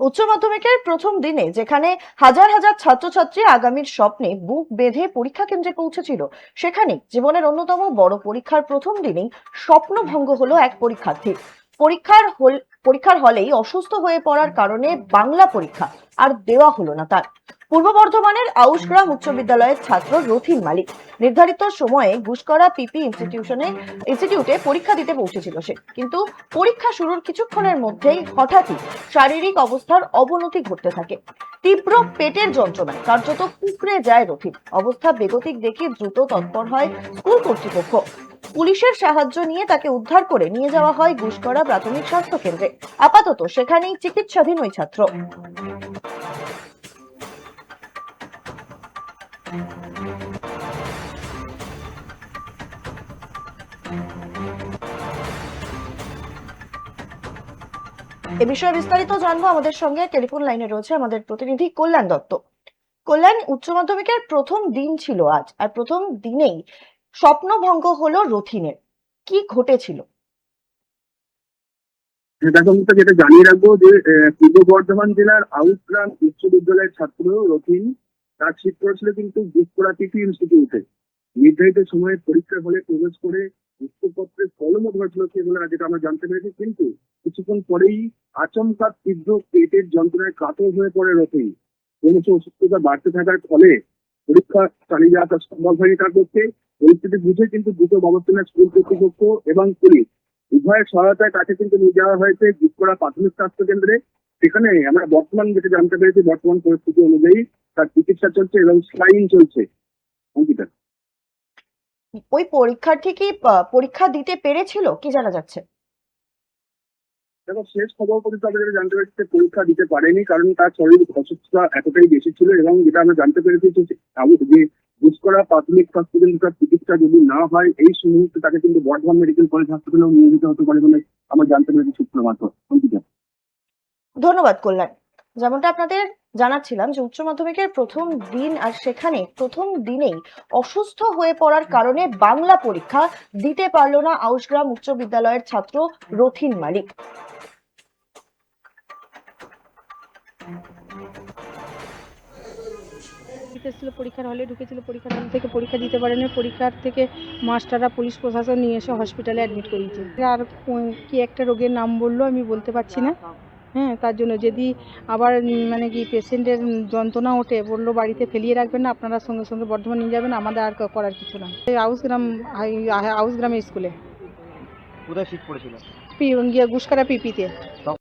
উচ্চ মাধ্যমিকের প্রথম দিনে যেখানে হাজার হাজার ছাত্রছাত্রী আগামীর স্বপ্নে বুক বেঁধে পরীক্ষা কেন্দ্রে পৌঁছেছিল, সেখানে জীবনের অন্যতম বড় পরীক্ষার প্রথম দিনেই স্বপ্নভঙ্গ হলো এক পরীক্ষার্থী। পরীক্ষার হল, পরীক্ষার হলেই অসুস্থ হয়ে পড়ার কারণে বাংলা পরীক্ষা আর দেওয়া হলো না তার। পূর্ব বর্ধমানের আউশগ্রাম উচ্চ বিদ্যালয়ের ছাত্র রথিন মালিক। নির্ধারিত সময়ে ঘুষকরা পিপি ইনস্টিটিউশনে ইনস্টিটিউটে পরীক্ষা দিতে পৌঁছেছিল সে। কিন্তু পরীক্ষা শুরুর কিছুক্ষণের মধ্যেই হঠাৎই শারীরিক অবস্থার অবনতি ঘটতে থাকে। তীব্র পেটের যন্ত্রণায় কার্যত কুকড়ে যায় রথিন। অবস্থা বেগতিক দেখে দ্রুত তৎপর হয় স্কুল কর্তৃপক্ষ। পুলিশের সাহায্য নিয়ে তাকে উদ্ধার করে নিয়ে যাওয়া হয় ঘুষকরা প্রাথমিক স্বাস্থ্য কেন্দ্রে। আপাতত সেখানেই চিকিৎসাধীন ওই ছাত্র। এ বিষয়ে বিস্তারিত জানব আমাদের সঙ্গে। টেলিফোন লাইনে রয়েছে আমাদের প্রতিনিধি কল্যাণ দত্ত। কল্যাণ, উচ্চ মাধ্যমিকের প্রথম দিন ছিল আজ, আর প্রথম দিনেই স্বপ্নভঙ্গ হলো রথিনের। কি ঘটেছিল? দেখো তো যেটা জানিয়ে রাখব যে পূর্ব বর্ধমান জেলার আউটগ্রাম উচ্চ বিদ্যালয়ের ছাত্র রথিন তার সিট করেছিল কিন্তু গুসকোড়া টিপি ইনস্টিটিউটে নির্ধারিত সময়ে পরীক্ষার হলে প্রবেশ করে উত্তরপত্রের কলমও ধরেছিল সে বলে যেটা আমরা জানতে পেরেছি, কিন্তু কিছুক্ষণ পরেই আচমকা তীব্র পেটের যন্ত্রণায় কাতর হয়ে পড়ে রথিন ক্রমশ অসুস্থতা বাড়তে থাকার ফলে পরীক্ষা চালিয়ে যাওয়া তার সম্ভব হয়নি তার পক্ষে। পরিস্থিতি বুঝে কিন্তু দ্রুত ব্যবস্থা স্কুল কর্তৃপক্ষ এবং পুলিশ উভয়ের সহায়তায় তাকে কিন্তু নিয়ে যাওয়া হয়েছে জিতকড়া প্রাথমিক স্বাস্থ্য কেন্দ্রে। সেখানে আমরা বর্তমান যেটা জানতে পেরেছি, বর্তমান পরিস্থিতি অনুযায়ী তার চিকিৎসা চলছে এবং স্লাইন চলছে। অঙ্কিতা। ওই পরীক্ষার্থী কি পরীক্ষা দিতে পেরেছিল? কি জানা যাচ্ছে? দেখো শেষ খবর পর্যন্ত আমরা যেটা জানতে পেরেছি পরীক্ষা দিতে পারেনি কারণ তার শারীরিক অসুস্থতা এতটাই বেশি ছিল এবং যেটা আমরা জানতে পেরেছি যে বুসকরা প্রাথমিক কেন্দ্রে তার চিকিৎসা যদি না হয় এই মুহূর্তে তাকে কিন্তু বর্ধমান মেডিকেল কলেজ হাসপাতালেও নিয়ে যেতে হতে পারে বলে আমরা জানতে পেরেছি সূত্র অঙ্কিতা। ধন্যবাদ কল্যাণ। যেমনটা আপনাদের জানাচ্ছিলাম যে উচ্চ মাধ্যমিকের প্রথম দিন আর সেখানে প্রথম দিনেই অসুস্থ হয়ে পড়ার কারণে বাংলা পরীক্ষা দিতে পারল না আউশগ্রাম উচ্চ বিদ্যালয়ের ছাত্র রথিন মালিক। এসেছিল পরীক্ষার হলে, ঢুকেছিল পরীক্ষার হল থেকে পরীক্ষা দিতে পারেনি। পরীক্ষার থেকে মাস্টাররা, পুলিশ প্রশাসন নিয়ে এসে হসপিটালে অ্যাডমিট করিয়েছে। আর কি একটা রোগের নাম বলল আমি বলতে পারছি না। হ্যাঁ তার জন্য যদি আবার মানে কি পেশেন্টের যন্ত্রণা ওঠে বলল বাড়িতে ফেলিয়ে রাখবেন না আপনারা সঙ্গে সঙ্গে বর্ধমান নিয়ে যাবেন আমাদের আর করার কিছু না এই আউসগ্রাম আউসগ্রামের আউসগ্রামে স্কুলে। কোথায় শীত পড়েছিল পি গিয়ে গুসকারা পিপিতে।